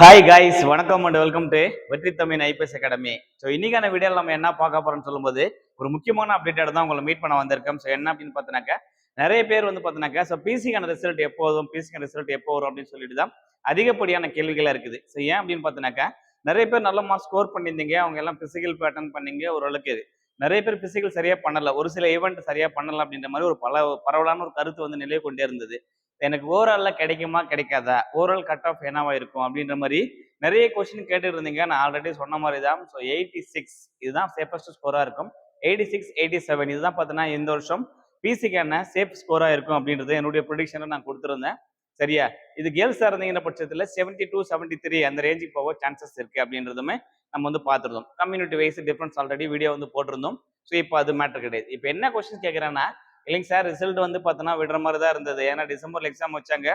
Hi guys வணக்கம் and welcome to Vetri Tamil IPS academy. So இன்னைக்கான வீடியோவில் நம்ம என்ன பார்க்க போறோம்னு சொல்லும்போது ஒரு முக்கியமான அப்டேட்டோட தான் உங்களை மீட் பண்ண வந்திருக்கோம். ஸோ என்ன அப்படின்னு பார்த்தினாக்க நிறைய பேர் வந்து பார்த்தினாக்க ஸோ பிசிக்கான ரிசல்ட் எப்போ வரும் பிசிக்கான ரிசல்ட் எப்போ வரும் அப்படின்னு சொல்லிட்டு தான் அதிகப்படியான கேள்விகளாக இருக்குது. ஸோ ஏன் அப்படின்னு பார்த்தினாக்க நிறைய பேர் நல்ல மார்க் ஸ்கோர் பண்ணியிருந்தீங்க அவங்க எல்லாம் பிசிக்கல் பேட்டர்ன் பண்ணீங்க ஓரளவுக்கு. நிறைய பேர் பிசிக்கல் சரியா பண்ணல ஒரு சில ஈவெண்ட் சரியா பண்ணல அப்படின்ற மாதிரி ஒரு பல பரவலான ஒரு கருத்து வந்து நிலை கொண்டே இருந்தது. எனக்கு ஓவரால்ல கிடைக்குமா கிடைக்காதா? ஓவரால் கட் ஆஃப் என்னவா இருக்கும் அப்படின்ற மாதிரி நிறைய கொஸ்டின் கேட்டு இருந்தீங்க நான் ஆல்ரெடி சொன்ன மாதிரி தான் ஸோ எயிட்டி சிக்ஸ் இதுதான் சேஃபஸ்ட் ஸ்கோரா இருக்கும். எயிட்டி சிக்ஸ் எயிட்டி செவன் இதுதான் பார்த்தீங்கன்னா இந்த வருஷம் பிசிக்கான சேஃப் ஸ்கோரா இருக்கும் அப்படின்றது என்னுடைய ப்ரொடிக்ஷனை நான் கொடுத்துருந்தேன். சரியா? இது கேர்ள்ஸாக இருந்தீங்கிற பட்சத்தில் செவன்டி டூ செவன்டி த்ரீ அந்த ரேஞ்சுக்கு போக சான்சஸ் இருக்குது அப்படின்றதுமே நம்ம வந்து பார்த்துருந்தோம். Community wise difference already video வந்து போட்டிருந்தோம். ஸோ இப்போ அது மேட்டர் கிடையாது. இப்போ என்ன கொஸ்டின் கேட்குறேன்னா இல்லைங்க சார் ரிசல்ட் வந்து பார்த்தோன்னா விடுற மாதிரி தான் இருந்தது. ஏன்னா டிசம்பர்ல எக்ஸாம் வச்சாங்க.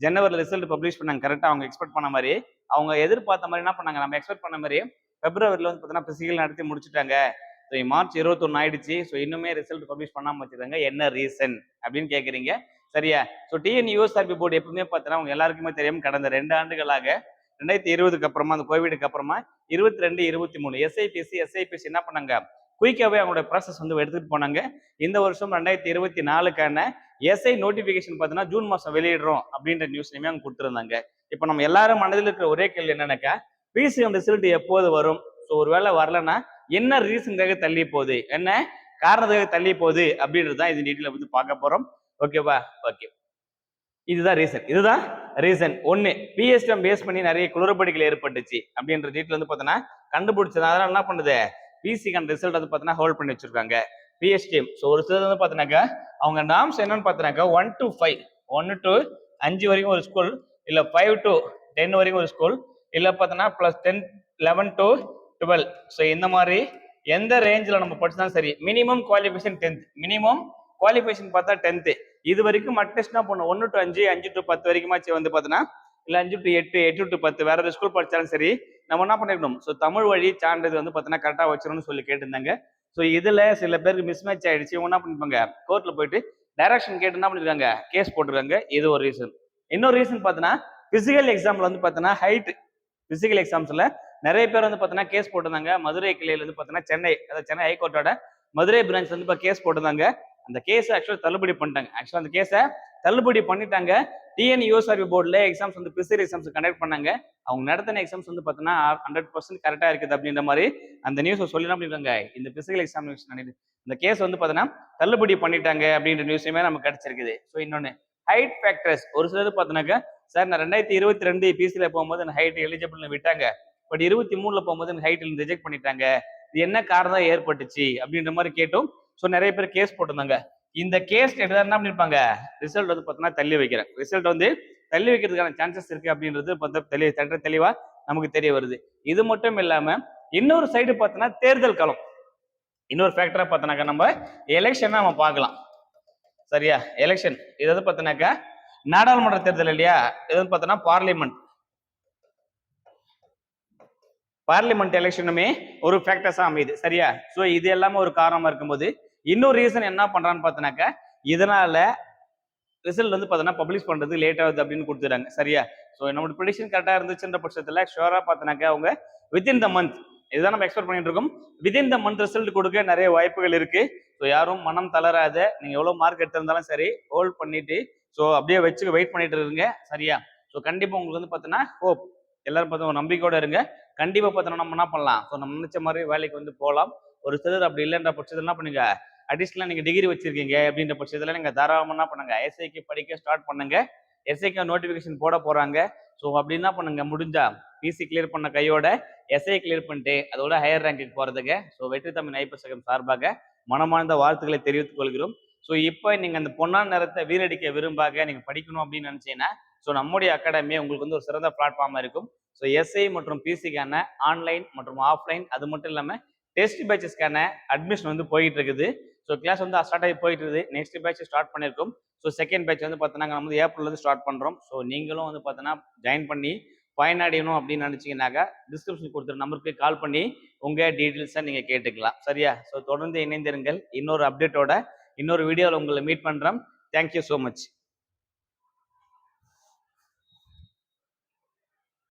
ஜனவரியில் ரிசல்ட் பப்ளிஷ் பண்ணாங்க. கரெக்டாக அவங்க எக்ஸ்பெக்ட் பண்ண மாதிரி. அவங்க எதிர்பார்த்த மாதிரி என்ன பண்ணாங்க? நம்ம எக்ஸ்பெக்ட் பண்ண மாதிரி பிப்ரவரியில் வந்து பார்த்தீங்கன்னா பிசிக்கல் நடத்தி முடிச்சுட்டாங்க. ஸோ மார்ச் இருபத்தொன்னு ஆயிடுச்சு. ஸோ இன்னுமே ரிசல்ட் பப்ளிஷ் பண்ணாமல் வச்சுருக்காங்க என்ன ரீசன் அப்படின்னு கேட்குறீங்க சரியா? ஸோ டிஎன் யூஎஸ்ஆர்பி போர்டு எப்பவுமே பார்த்தோன்னா அவங்க எல்லாருக்குமே தெரியும். கடந்த ரெண்டு ஆண்டுகளாக ரெண்டாயிரத்தி இருபதுக்கு அப்புறமா அந்த கோவிடுக்கு அப்புறமா இருபத்தி ரெண்டு இருபத்தி மூணு எஸ்ஐபிசி எஸ்ஐபிசி என்ன பண்ணாங்க? குயிக்காகவே அவங்களோட ப்ராசஸ் வந்து எடுத்துகிட்டு போனாங்க. இந்த வருஷம் ரெண்டாயிரத்தி இருபத்தி நாலுக்கான எஸ்ஐ நோட்டிஃபிகேஷன் பார்த்தீங்கன்னா ஜூன் மாதம் வெளியிடுறோம் அப்படின்ற நியூஸ்லையுமே அவங்க கொடுத்துருந்தாங்க. இப்போ நம்ம எல்லாரும் மனதில் இருக்கிற ஒரே கேள்வி என்னன்னாக்கா பிசிஎம் ரிசல்ட் எப்போது வரும்? ஸோ ஒருவேளை வரலன்னா என்ன ரீசனுக்காக தள்ளி போகுது? என்ன காரணத்துக்காக தள்ளி போகுது? அப்படின்றது தான் இது டீட்டெயில் வந்து பார்க்க போகிறோம் ஓகேவா ஓகே இதுதான் ரீசன் இதுதான் ரீசன் ஒன்று பிஎஸ்டம் பேஸ் பண்ணி நிறைய குளறுபடிகள் ஏற்பட்டுச்சு அப்படின்ற டீட்டெயில் வந்து பார்த்தோன்னா கண்டுபிடிச்சது அதெல்லாம் என்ன பண்ணுது? பிசிக்கான ரிசல்ட் வந்து பார்த்தீங்கன்னா ஹோல்ட் பண்ணி வச்சிருக்காங்க. பிஎஸ்டிஎம் ஸோ ஒரு சிலர் வந்து பார்த்தீங்கன்னாக்கா அவங்க நாம்ஸ் என்னன்னு பார்த்தீங்கன்னாக்கா ஒன் டு ஃபைவ் ஒன்று டு அஞ்சு வரைக்கும் ஒரு ஸ்கூல் இல்லை ஃபைவ் டு டென் வரைக்கும் ஒரு ஸ்கூல் இல்லை பார்த்தோன்னா plus ten eleven to twelve so இந்த மாதிரி எந்த ரேஞ்சில் நம்ம படிச்சாலும் சரி minimum qualification tenth minimum qualification பார்த்தா டென்த்து இது வரைக்கும் மட்டும் என்ன பண்ணும் ஒன்று டு அஞ்சு அஞ்சு டு பத்து வரைக்குமாச்சு வந்து பார்த்தோன்னா இல்லை அஞ்சு டு எட்டு எட்டு டு பத்து. வேற ஒரு ஸ்கூல் படித்தாலும் சரி நம்ம என்ன பண்ணிருக்கணும்? ஸோ தமிழ் வழி சான்றிதழ் வந்து பார்த்தீங்கன்னா கரெக்டாக வச்சிடணும்னு சொல்லி கேட்டிருந்தாங்க. ஸோ இதில் சில பேருக்கு மிஸ்மேட்ச் ஆகிடுச்சு ஆயிடுச்சு. இவங்க என்ன பண்ணிருப்பாங்க? கோர்ட்டில் போயிட்டு டைரக்ஷன் கேட்டு என்ன பண்ணிருக்காங்க? கேஸ் போட்டிருக்காங்க. இது ஒரு ரீசன் இன்னொரு ரீசன் பார்த்தீங்கன்னா பிசிக்கல் எக்ஸாம்ல வந்து பார்த்தீங்கன்னா ஹைட் பிசிக்கல் எக்ஸாம்ஸ்ல நிறைய பேர் வந்து பார்த்தீங்கன்னா கேஸ் போட்டிருந்தாங்க. மதுரை கிளையில வந்து பார்த்தீங்கன்னா சென்னை அதாவது சென்னை ஹைகோர்ட்டோட மதுரை பிரான்ச் வந்து இப்போ கேஸ் போட்டிருந்தாங்க. அந்த கேஸை ஆக்சுவலாக தள்ளுபடி பண்ணிட்டாங்க. ஆக்சுவலாக அந்த கேஸை தள்ளுபடி பண்ணிட்டாங்க. டிஎன் யூஎஸ்ஆர்பி போர்டில் எக்ஸாம்ஸ் வந்து பிசிக்கல் எக்ஸாம்ஸ் கண்டக்ட் பண்ணாங்க. அவங்க நடத்தின எக்ஸாம்ஸ் வந்து பார்த்தீங்கன்னா ஹண்ட்ரட் பர்சன்ட் கரெக்டாக இருக்குது அப்படின்ற மாதிரி அந்த நியூஸை சொல்லி பண்ணிருக்காங்க. இந்த பிசிக்கல் எக்ஸாமினேஷன் இந்த கேஸ் வந்து பார்த்தீங்கன்னா தள்ளுபடி பண்ணிட்டாங்க அப்படின்ற நியூஸுமே நமக்கு கிடைச்சிருக்குது. ஸோ இன்னொன்று ஹைட் ஃபேக்டர்ஸ் ஒரு சிலர் பார்த்தீங்கன்னாக்கா சார் நான் ரெண்டாயிரத்தி இருபத்தி ரெண்டு பிசியில் போகும்போது அந்த ஹைட் எலிஜிபிள்னு விட்டாங்க. பட் இருபத்தி மூணுல போகும்போது அந்த ஹைட்டில் ரிஜெக்ட் பண்ணிட்டாங்க. இது என்ன காரணம் ஏற்பட்டுச்சு அப்படின்ற மாதிரி கேட்டும். ஸோ நிறைய பேர் கேஸ் போட்டிருந்தாங்க. இந்த கேஸ் எடுத்தா என்ன பண்ணிருப்பாங்க? ரிசல்ட் வந்து பார்த்தீங்கன்னா தள்ளி வைக்கிறேன் ரிசல்ட் வந்து தள்ளி வைக்கிறதுக்கான சான்சஸ் இருக்கு அப்படின்றது பார்த்தா தெளி தட்ட தெளிவா நமக்கு தெரிய வருது. இது மட்டும் இல்லாம இன்னொரு சைடு பார்த்தோன்னா தேர்தல் களம். இன்னொரு ஃபேக்டரா பார்த்தோன்னாக்கா நம்ம எலெக்ஷன் நம்ம பார்க்கலாம். சரியா? எலெக்ஷன் இது வந்து பார்த்தோன்னாக்கா நாடாளுமன்ற தேர்தல் இல்லையா? இது வந்து பார்த்தோன்னா பார்லிமெண்ட் பார்லிமெண்ட் எலெக்ஷனுமே ஒரு ஃபேக்டர்ஸா அமையுது. சரியா? ஸோ இது எல்லாமே ஒரு காரணமா இருக்கும்போது இன்னொரு ரீசன் என்ன பண்றான்னு பார்த்தோன்னாக்கா இதனால ரிசல்ட் வந்து பார்த்தோன்னா பப்ளிஷ் பண்றது லேட் ஆகுது அப்படின்னு கொடுத்துறாங்க சரியா? ஸோ நம்மளோட ப்ரிடிஷன் கரெக்டாக இருந்துச்சுன்ற பட்சத்தில் ஷுவராக பார்த்தோன்னாக்கா அவங்க வித்தின் த மந்த் இதுதான் நம்ம எக்ஸ்பெக்ட் பண்ணிட்டு இருக்கோம். வித்தின் த மந்த் ரிசல்ட் கொடுக்க நிறைய வாய்ப்புகள் இருக்கு. ஸோ யாரும் மனம் தளராத நீங்க எவ்வளவு மார்க் எடுத்திருந்தாலும் சரி ஹோல்ட் பண்ணிட்டு ஸோ அப்படியே வச்சு வெயிட் பண்ணிட்டு இருங்க. சரியா? ஸோ கண்டிப்பா உங்களுக்கு வந்து பார்த்தோன்னா ஹோப் எல்லாரும் பார்த்தா ஒரு நம்பிக்கையோட இருங்க. கண்டிப்பா பார்த்தோன்னா நம்ம என்ன பண்ணலாம்? ஸோ நம்ம நினைச்ச மாதிரி வேலைக்கு வந்து போகலாம். ஒரு சிலர் அப்படி இல்லைன்ற பட்சத்தில் என்ன பண்ணுங்க? அடிஷ்னலாக நீங்கள் டிகிரி வச்சிருக்கீங்க அப்படின்ற பட்சத்தில் நீங்கள் தாராளமாக என்ன பண்ணுங்க எஸ்ஐக்கு படிக்க ஸ்டார்ட் பண்ணுங்க. எஸ்ஐக்கு நோட்டிஃபிகேஷன் போட போகிறாங்க ஸோ அப்படின்னா பண்ணுங்க? முடிஞ்சா பிசி கிளியர் பண்ண கையோட எஸ்ஐ கிளியர் பண்ணிட்டு அதோட ஹையர் ரேங்க்கு போகிறதுக்கு ஸோ வெற்றி தமிழ் ஐப்பசகம் சார்பாக மனமார்ந்த வாழ்த்துக்களை தெரிவித்துக் கொள்கிறோம். ஸோ இப்போ நீங்கள் அந்த பொன்னான நேரத்தை வீரடிக்க விரும்பாக நீங்கள் படிக்கணும் அப்படின்னு நினச்சீங்கன்னா ஸோ நம்முடைய அகாடமி உங்களுக்கு வந்து ஒரு சிறந்த பிளாட்ஃபார்மாக இருக்கும். ஸோ எஸ்ஐ மற்றும் பிசிக்கான ஆன்லைன் மற்றும் ஆஃப்லைன் அது மட்டும் இல்லாமல் டெஸ்ட் பேச்சஸ்க்கான அட்மிஷன் வந்து போயிட்டு இருக்குது. ஸோ கிளாஸ் வந்து ஸ்டார்ட் ஆகி போயிட்டு இருக்குது நெக்ஸ்ட் பேட்ச் ஸ்டார்ட் பண்ணியிருக்கோம். ஸோ செகண்ட் பேட்ச் வந்து பார்த்தோன்னா நம்ம வந்து ஏப்ரல்லேருந்து ஸ்டார்ட் பண்ணுறோம் ஸோ நீங்களும் வந்து பார்த்தோன்னா ஜாயின் பண்ணி பயனடையணும் அப்படின்னு நினச்சிங்கனாக்கா டிஸ்கிரிப்ஷன் கொடுத்துரு நம்பருக்கு கால் பண்ணி உங்கள் டீட்டெயில்ஸை நீங்கள் கேட்டுக்கலாம். சரியா? ஸோ தொடர்ந்து இணைந்திருங்கள். இன்னொரு அப்டேட்டோட இன்னொரு வீடியோவில் உங்களை மீட் பண்ணுறோம் தேங்க்யூ ஸோ மச்